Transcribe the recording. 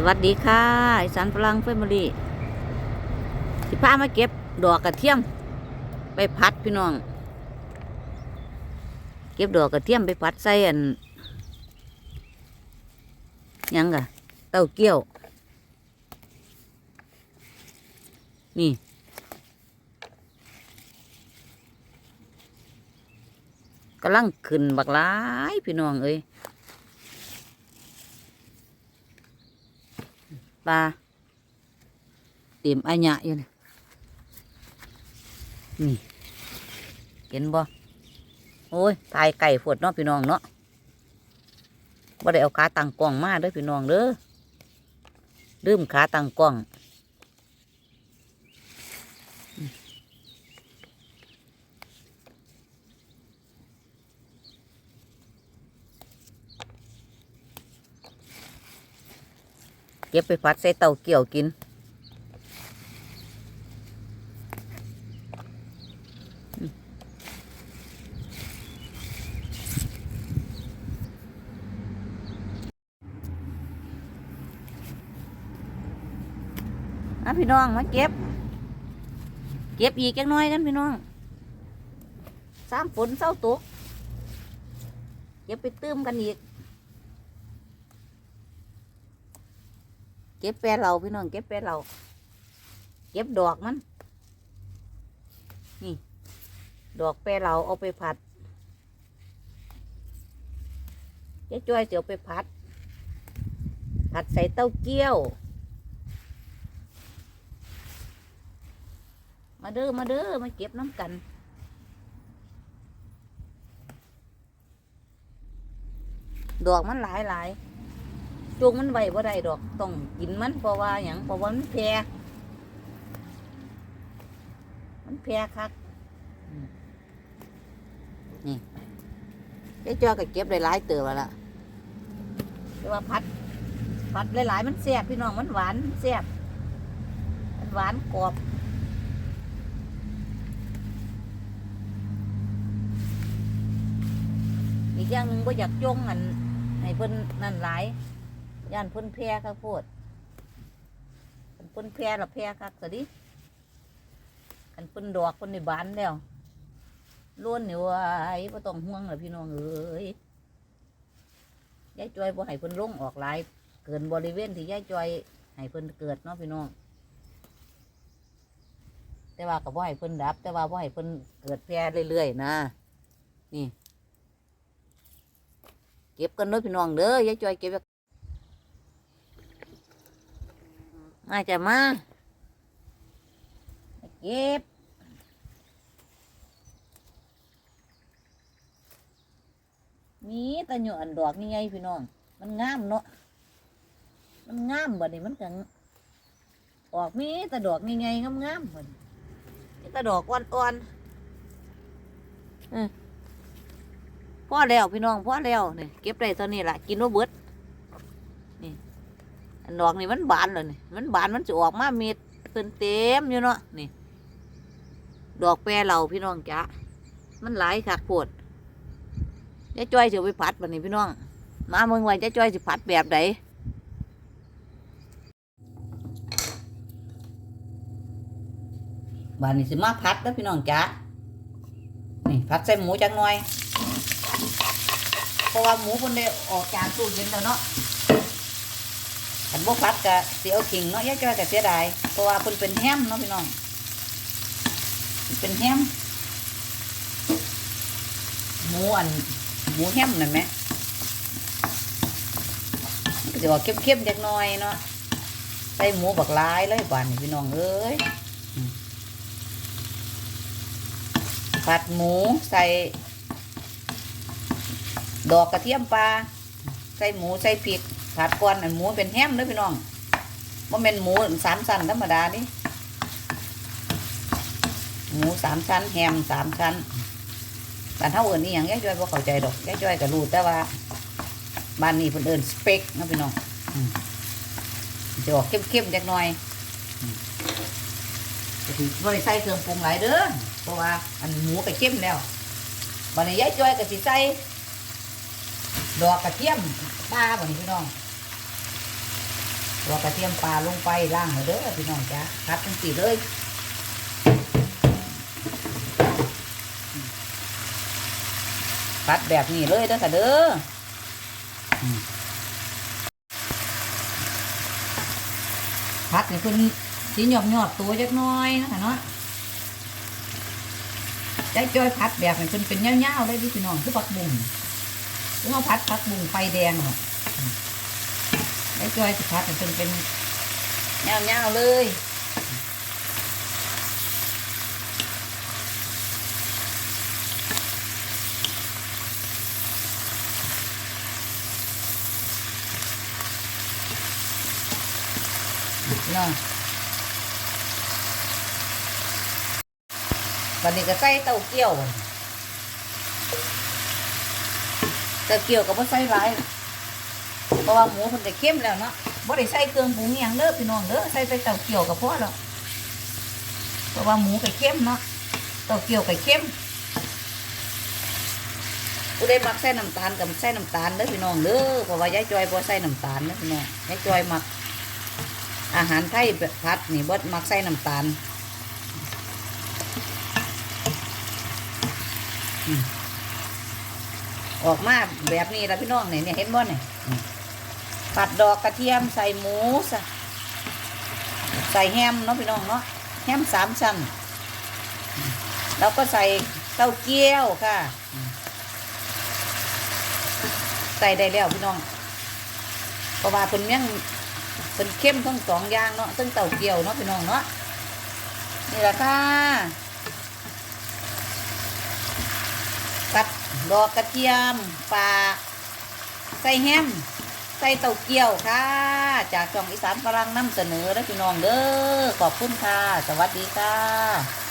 สวัสดีค่ะอีสานฝรั่งเฟมิลี่สิพามาเก็บดอกกระเทียม ไปพัดพี่น้อง เก็บดอกกระเทียมไปพัดใส่อันยังกะเต้าเกี้ยว นี่ กำลังขึ้นบักหลายพี่น้องเอ้ย ปลาเต็มอัญญะอยู่นี่นี่เห็นบ่โอ้ยตายไก่ฝดเนาะพี่น้องเนาะบ่ได้เอาขาตังกล้องมาเด้อพี่น้องเด้อลืมขาตังกล้อง เก็บไปพัดใส่เตาเกี่ยวกิน อะพี่น้องมาเก็บ เก็บอีกจักน้อยกันพี่น้องสามฝนเศร้าตกเก็บไปตื้มกันอีก เก็บแปรเราพี่น้องเก็บแปรเรา เก็บดอกมัน นี่ ดอกแปรเราเอาไปผัดจ๊จ้อยจะเอาไปผัด ผัดใส่เต้าเกี้ยว มาเด้อมาเด้อมาเก็บน้ำกันดอกมันหลายหลาย จูงมันไว้บ่ได้ดอกต้องกินมันเพราะว่าอย่างเพราะว่ามันแพรมันแพรคักอืมนี่เจ๊จอก็เก็บได้หลายเติบแล้วล่ะแต่ว่าพัดพัดหลายๆมันแซ่บพี่น้องมันหวานมันแซ่บมันหวานกรอบอีกอย่างหนึ่งก็อยากจงอันให้เพิ่นนั่นหลาย ย่านพิ่นแพร่ข้าวโพดคันพิ่นแพร่ละแพร่คักสดิคันพิ่นดอกพิ่นในบ้านแล้วล้วนเนี่ว่าไอ้บ่ต้องห่วงล่ะพี่น้องเอ้ยยายจอยบ่ให้เพิ่นลงออกหลาย เกินบริเวณที่ยายจอยให้เพิ่นเกิดเนาะพี่น้อง แต่ว่าก็บ่ให้เพิ่นดับ แต่ว่าบ่ให้เพิ่นเกิดแพร่เรื่อยๆนะ นี่ เก็บกันเด้อพี่น้องเด้อยายจอยเก็บไว้ มาจะมาเก็บมีตะหยอนดอกนี่ไงพี่น้อง มันงามเนาะ มันงามบ่นี่มันกังออกมีต่ดอกนี่ไงงามงามๆบ่นี่ต่ดอกอ่อนๆอือพ่อแล้วพี่น้องพ่อแล้วนี่ยเก็บได้ตอนนี้แหละกินว่าเบิด ดอกนี่มันบานเลยนี่มันบานมันจะออกมาเม็ดเต็มเต็มอยู่เนาะนี่ ดอกแปรเราพี่น้องจ้ะมันหลายคักโพดยาจ้อยจะไปผัดบันนี้พี่น้อง มาเมืองไว้ยาจ้อยจะผัดแบบไหนบานนี้สิมาผัดแล้วพี่น้องจ้ะนี่ผัดใส่หมูจังหน่อย เพราะว่าหมูคนได้ออกจากตู้เย็นแล้วเนาะ อันบกพัดกะเสียเอาขิงเนาะย่าจ้อยกะเสียดายเพราะว่าเพิ่นเป็นแฮมเนาะพี่น้องเป็นแฮมหมูอันหมูแฮมนั่นไหมก็จะออกเข้มๆจักน่อยเนาะใส่หมูบักลายเลยบานพี่น้องเอ้ยผัดหมูใส่ดอกกระเทียมปลาใส่หมูใส่พริก ผัดก่อนอันหมูเป็นแฮมเด้อพี่น้องว่าเป็นหมูสามชั้นธรรมดาดิหมูสามชั้นแฮมสามชั้นแต่เท่าอื่นนี่อย่างแย่จ้อยพอเข้าใจดอกแย่จ้อยก็รู้แต่ว่าบ้านนี้เพิ่นเอินสเปกนะพี่น้องจะออกเข้มๆจักหน่อยไม่ใส่เครื่องปรุงหลายเด้อเพราะว่าอันหมูก็เข้มแล้วบัดนี้ยายจ้อยก็สิใส่ดอกกระเทียมปลาบ่นี่พี่น้อง ตัวกระเทียมปลาลงไปล่างเลยเด้อพี่น้องจ้าพัดทั้งสี่เลยพัดแบบนี้เลยเด้อค่ะเด้อพัดนี่เพิ่นสีหยอบหยอบตัวจักน้อยนะคะเนาะใจจอยพัดแบบนี้เพิ่นเป็นเงาวๆเลยพี่น้องคือผักบุ้งคือเขาพัดผักบุ้งไฟแดงเนาะ ใจจอยสิพัดนี่เพิ่นเป็นเงาวๆเลยพี่น้องวันนี้ก็ใส่เต้าเกี้ยวเต้าเกี้ยวก็บ่ใส่หลาย เพราะว่าหมูมันจะเข้มแล้วเนาะบ่ได้ใส่เครื่องปรุงอย่างเด้อพี่น้องเด้อใส่แต่เต้าเกี้ยวก็พอแล้วเพราะว่าหมูก็เข้มเนาะเต้าเกี้ยวก็เข้มผู้ใดมักใส่น้ำตาลกับใส่น้ำตาลเด้อพี่น้องเด้อเพราะว่ายายจอยบ่ใส่น้ำตาลเด้อพี่น้องยายจอยมัก อาหารไทยแบบพัดนี่เบดมักใส่น้ำตาลออกมาแบบนี้แล้วพี่น้องเนี่ยเนี่ยเห็นบ่เนี่ย ผัดดอกกระเทียมใส่หมูใส่แฮมเนาะพี่น้องเนาะแฮมสามชั้นแล้วก็ใส่เต้าเจี้ยวค่ะ ใส่ได้แล้วพี่น้องเพราะว่าคนเมี่ยงเป็นเข้มทั้งสองอย่างเนาะทั้งเต่าเกี่ยวเนาะพี่น้องเนาะนี่แหละค่ะตัดดอกกระเทียมปลาใส่แฮม ใส่เต่าเกี้ยวค่ะ จากช่องอีสานฝรั่งนำเสนอและพี่น้องเด้อขอบคุณค่ะ สวัสดีค่ะ